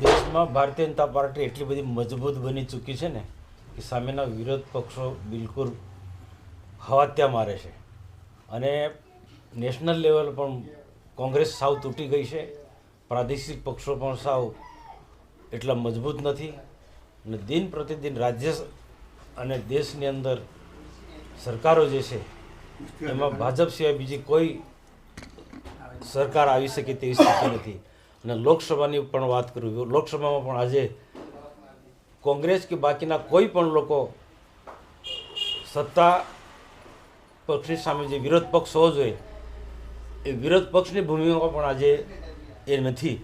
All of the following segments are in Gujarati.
દેશમાં ભારતીય જનતા પાર્ટી એટલી બધી મજબૂત બની ચૂકી છે ને કે સામેના વિરોધ પક્ષો બિલકુલ હવાત્યા મારે છે. અને નેશનલ લેવલ પણ કોંગ્રેસ સાવ તૂટી ગઈ છે. પ્રાદેશિક પક્ષો પણ સાવ એટલા મજબૂત નથી. અને દિન પ્રતિદિન રાજ્ય અને દેશની અંદર સરકારો જે છે, એમાં ભાજપ સિવાય બીજી કોઈ સરકાર આવી શકે તેવી સ્થિતિ નથી. અને લોકસભાની પણ વાત કરું લોકસભામાં પણ આજે કોંગ્રેસ કે બાકીના કોઈ પણ લોકો સત્તા પક્ષની સામે જે વિરોધ પક્ષ હોવો જોઈએ, એ વિરોધ પક્ષની ભૂમિકા પણ આજે એ નથી.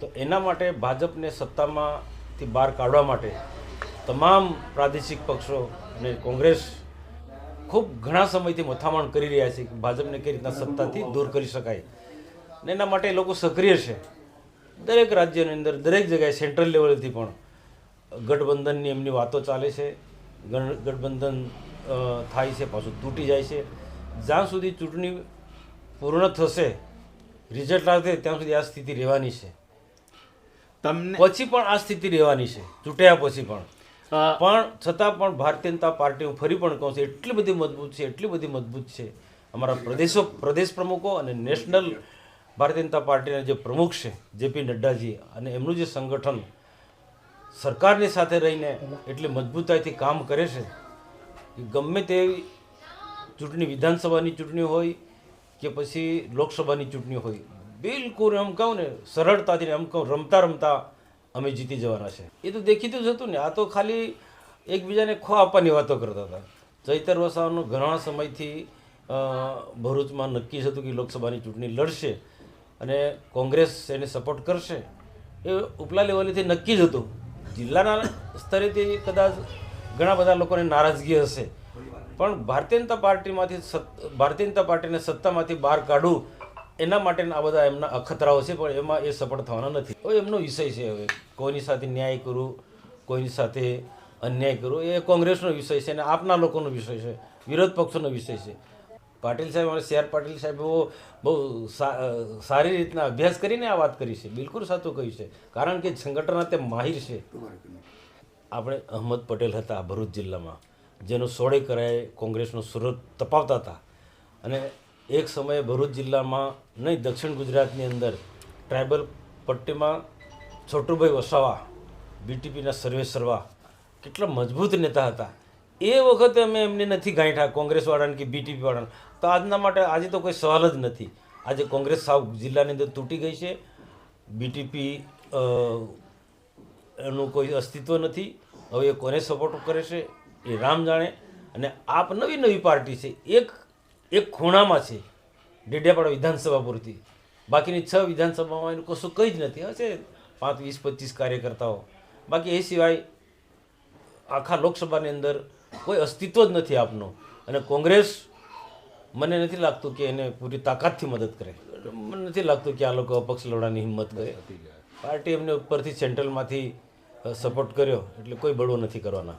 તો એના માટે ભાજપને સત્તામાંથી બહાર કાઢવા માટે તમામ પ્રાદેશિક પક્ષો અને કોંગ્રેસ ખૂબ ઘણા સમયથી મથામણ કરી રહ્યા છે કે ભાજપને કઈ રીતના સત્તાથી દૂર કરી શકાય. ને એના માટે એ લોકો સક્રિય છે. દરેક રાજ્યની અંદર દરેક જગ્યાએ સેન્ટ્રલ લેવલથી પણ ગઠબંધનની એમની વાતો ચાલે છે. ગઠબંધન થાય છે પાછું તૂટી જાય છે. જ્યાં સુધી ચૂંટણી પૂર્ણ થશે રિઝલ્ટ આવશે ત્યાં સુધી આ સ્થિતિ રહેવાની છે. તમને પછી પણ આ સ્થિતિ રહેવાની છે. ચૂંટ્યા પછી પણ. પણ છતાં પણ ભારતીય જનતા પાર્ટી હું ફરી પણ કહું છું એટલી બધી મજબૂત છે એટલી બધી મજબૂત છે. અમારા પ્રદેશો પ્રદેશ પ્રમુખો અને નેશનલ ભારતીય જનતા પાર્ટીના જે પ્રમુખ છે, જેપી નડ્ડાજી અને એમનું જે સંગઠન સરકારની સાથે રહીને એટલી મજબૂતાઈથી કામ કરે છે ગમે તેવી ચૂંટણી વિધાનસભાની ચૂંટણી હોય કે પછી લોકસભાની ચૂંટણી હોય, બિલકુલ એમ કહું ને, સરળતાથી એમ કહું, રમતા રમતા અમે જીતી જવાના છે. એ તો દેખીતું જ હતું ને, આ તો ખાલી એકબીજાને ખો આપવાની વાતો કરતા હતા. ચૈતર વસાવાનું ઘણા સમયથી ભરૂચમાં નક્કી જ હતું કે લોકસભાની ચૂંટણી લડશે. અને કોંગ્રેસ એને સપોર્ટ કરશે, એ ઉપલા લેવલેથી નક્કી જ હતું. જિલ્લાના સ્તરેથી કદાચ ઘણા બધા લોકોને નારાજગી હશે. પણ ભારતીય જનતા પાર્ટીમાંથી ભારતીય જનતા પાર્ટીને સત્તામાંથી બહાર કાઢવું, એના માટેના આ બધા એમના અખતરાઓ છે, પણ એમાં એ સફળ થવાના નથી. હવે એમનો વિષય છે હવે. કોઈની સાથે ન્યાય કરવું, કોઈની સાથે અન્યાય કરવો, એ કોંગ્રેસનો વિષય છે અને આપના લોકોનો વિષય છે, વિરોધ પક્ષોનો વિષય છે. પાટીલ સાહેબ અને સી આર પાટીલ સાહેબ બહુ સારી રીતના અભ્યાસ કરીને આ વાત કરી છે, બિલકુલ સાચું કહ્યું છે. કારણ કે સંગઠનના તે માહિર છે. આપણે અહમદ પટેલ હતા ભરૂચ જિલ્લામાં, જેનું સોળે કરાએ કોંગ્રેસનો સુરત તપાવતા હતા. અને એક સમયે ભરૂચ જિલ્લામાં નહીં, દક્ષિણ ગુજરાતની અંદર ટ્રાઇબલ પટ્ટીમાં છોટુભાઈ વસાવા, બીટીપીના સર્વેસર્વા, કેટલા મજબૂત નેતા હતા. એ વખતે અમે એમને નથી ગાંઠા, કોંગ્રેસવાળાને કે બીટીપી વાળાને તો આજના માટે આજે તો કોઈ સવાલ જ નથી. આજે કોંગ્રેસ સાવ જિલ્લાની અંદર તૂટી ગઈ છે. બીટીપી એનું કોઈ અસ્તિત્વ નથી. હવે એ કોને સપોર્ટ કરે છે એ રામ જાણે. અને આપ નવી નવી પાર્ટી છે. એક એક ખૂણામાં છે. ડેડિયાપાડા વિધાનસભા પૂરતી. બાકીની છ વિધાનસભામાં એનું કશું કંઈ જ નથી. હશે પાંચ, વીસ, પચીસ કાર્યકર્તાઓ. બાકી એ સિવાય આખા લોકસભાની અંદર કોઈ અસ્તિત્વ જ નથી આપનું. અને કોંગ્રેસ મને નથી લાગતું કે એને પૂરી તાકાતથી મદદ કરે. મને નથી લાગતું કે આ લોકો અપક્ષ લડવાની હિંમત કરે. પાર્ટી એમને ઉપરથી સેન્ટ્રલમાંથી સપોર્ટ કર્યો એટલે કોઈ બળવો નથી કરવાના.